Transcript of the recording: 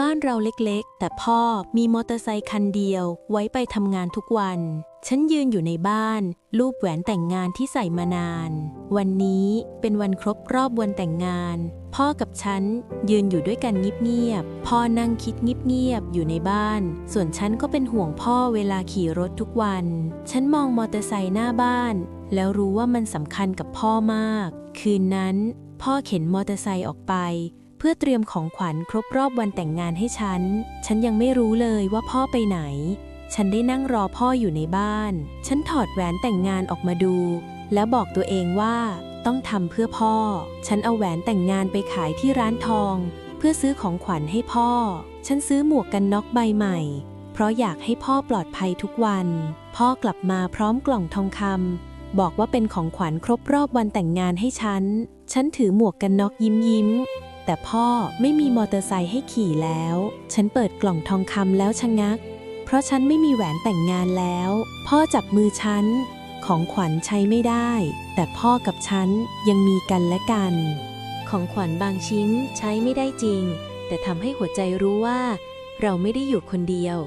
บ้านเราเล็กๆ แต่พ่อมีมอเตอร์ไซคันเดียวไว้ไปทำงานทุกวัน ฉันยืนอยู่ในบ้าน รูปแหวนแต่งงานที่ใส่มานาน วันนี้เป็นวันครบรอบวันแต่งงาน พ่อกับฉันยืนอยู่ด้วยกันเงียบๆ พ่อนั่งคิดเงียบๆ อยู่ในบ้าน ส่วนฉันก็เป็นห่วงพ่อเวลาขี่รถทุกวัน ฉันมองมอเตอร์ไซค์หน้าบ้าน แล้วรู้ว่ามันสำคัญกับพ่อมาก คืนนั้น พ่อเข็นมอเตอร์ไซค์ออกไป พื่อเตรียมของขวัญครบรอบวันแต่งงานให้ฉัน ฉันยังไม่รู้เลยว่าพ่อไปไหน ฉันได้นั่งรอพ่ออยู่ในบ้าน ฉันถอดแหวนแต่งงานออกมาดู แล้วบอกตัวเองว่าต้องทำเพื่อพ่อ ฉันเอาแหวนแต่งงานไปขายที่ร้านทอง เพื่อซื้อของขวัญให้พ่อ ฉันซื้อหมวกกันน็อกใบใหม่ เพราะอยากให้พ่อปลอดภัยทุกวัน พ่อกลับมาพร้อมกล่องทองคำบอกว่าเป็นของขวัญครบรอบวันแต่งงานให้ฉัน ฉันถือหมวกกันน็อกยิ้มยิ้ม แต่พ่อไม่มีมอเตอร์ไซค์ให้ขี่แล้ว ฉันเปิดกล่องทองคำแล้วชะงัก เพราะฉันไม่มีแหวนแต่งงานแล้ว พ่อจับมือฉัน ของขวัญใช้ไม่ได้ แต่พ่อกับฉันยังมีกันและกัน ของขวัญบางชิ้นใช้ไม่ได้จริง แต่ทำให้หัวใจรู้ว่า เราไม่ได้อยู่คนเดียว